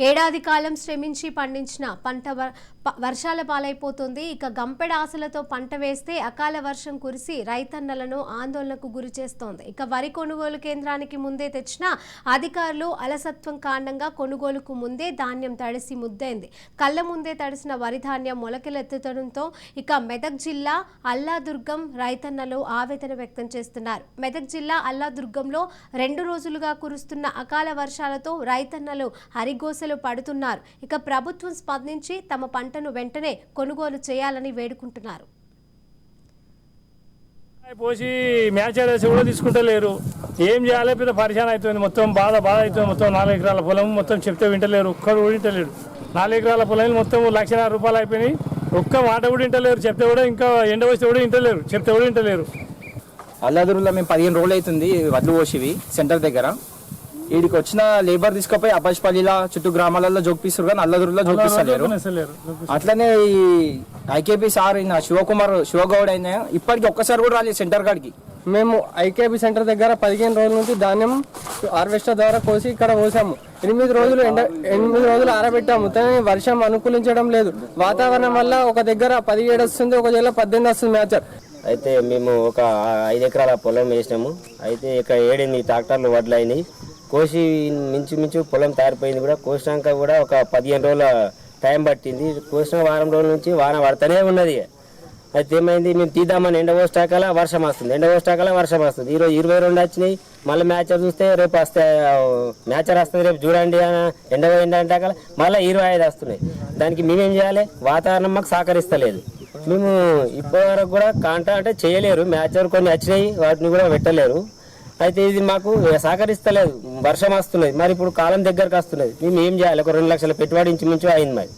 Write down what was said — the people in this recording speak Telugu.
ఏడాది కాలం శ్రమించి పండించిన పంట వ- ప- వర్షాల పాలైపోతుంది. ఇక గంపెడ ఆశలతో పంట వేస్తే అకాల వర్షం కురిసి రైతన్నలను ఆందోళనకు గురి చేస్తోంది. ఇక వరి కొనుగోలు కేంద్రానికి ముందే తెచ్చిన అధికారులు అలసత్వం కారణంగా కొనుగోలుకు ముందే ధాన్యం తడిసి ముద్దైంది. కళ్ళ ముందే తడిసిన వరి ధాన్యం మొలకలెత్తుతడంతో ఇక మెదక్ జిల్లా అల్లాదుర్గం రైతన్నలు ఆవేదన వ్యక్తం చేస్తున్నారు. మెదక్ జిల్లా అల్లాదుర్గంలో రెండు రోజులుగా కురుస్తున్న అకాల వర్షాలతో రైతన్నలు హరిగోసలు పడుతున్నారు. ఇక ప్రభుత్వం స్పందించి తమ పంటను వెంటనే కొనుగోలు చేయాలని వేడుకుంటున్నారు. పోసి మ్యాచ్ ఆడేసి కూడా తీసుకుంటలేరు. ఏం చేయాలి పెద్ద పరిశాన్ అవుతుంది మొత్తం బాధ బాధ అవుతుంది మొత్తం నాలుగు ఎకరాల పొలం మొత్తం చెప్తే వింటలేరు. ఒక్కడు కూడా వింటలేడు. నాలుగు ఎకరాల పొలం మొత్తం లక్షన్నర రూపాయలు అయిపోయినాయి. ఒక్క మాట కూడా వింటలేరు. చెప్తే కూడా ఇంకా ఎండ వస్తే కూడా వింటలేరు. చెప్తే కూడా వింటలేరు. అల్లాదుర్లో మేము పదిహేను రోజులు అవుతుంది. వడ్లు పోసివి సెంటర్ దగ్గర. వీడికి వచ్చిన లేబర్ తీసుకుపోయి అబ్బాష్పల్లిలా చుట్టూ గ్రామాలలో జోగిపిస్తారు కానీ అల్లదుర్లో జోగిపిస్తలేరు అసలేరు. అట్లనే ఈ ఐకేపీ సార్ ఈయన శివకుమార్ శివగౌడ్ అయినా ఇప్పటికి ఒక్కసారి కూడా రాలేదు సెంటర్ కాడికి. మేము ఐకేబీ సెంటర్ దగ్గర పదిహేను రోజుల నుంచి ధాన్యం హార్వెస్టర్ ద్వారా కోసి ఇక్కడ పోసాము. ఎనిమిది రోజులు ఎండ ఎనిమిది రోజులు ఆరబెట్టాము. కానీ వర్షం అనుకూలించడం లేదు. వాతావరణం వల్ల ఒక దగ్గర పదిహేడు వస్తుంది ఒక దగ్గర పద్దెనిమిది వస్తుంది మ్యాచర్ అయితే మేము ఒక ఐదు ఎకరాల పొలం వేసినాము. అయితే ఇక ఏడెనిమిది ట్రాక్టర్లు వడ్లు అయినాయి కోసి మించు మించు పొలం తయారైపోయింది కూడా. కోసినాక కూడా ఒక పదిహేను రోజుల టైం పట్టింది. కోసిన వారం రోజుల నుంచి వాన పడుతూనే ఉన్నది. అయితే ఏమైంది? మేము తీద్దామని ఎండ పోస్టాకల వర్షం వస్తుంది. ఎండ పోస్టాకల వర్షం వస్తుంది. ఈరోజు ఇరవై రెండు వచ్చినాయి. మళ్ళీ మ్యాచ్ చూస్తే రేపు వస్తే మ్యాచర్ వస్తుంది రేపు చూడండి అని ఎండ ఎండ అంటాకల మళ్ళీ ఇరవై ఐదు వస్తున్నాయి. దానికి మేమేం చేయాలి? వాతావరణం మాకు సహకరిస్తలేదు. మేము ఇప్పటి వరకు కూడా కాంటాక్ట్ అంటే చేయలేరు. మ్యాచర్ కొన్ని వచ్చినాయి. వాటిని కూడా పెట్టలేరు. అయితే ఇది మాకు సహకరిస్తలేదు. వర్షం వస్తున్నది. మరి ఇప్పుడు కాలం దగ్గరకు వస్తున్నది. మేము ఏం చేయాలి? ఒక రెండు లక్షల పెట్టుబడి ఇంచుమించు అయింది మరి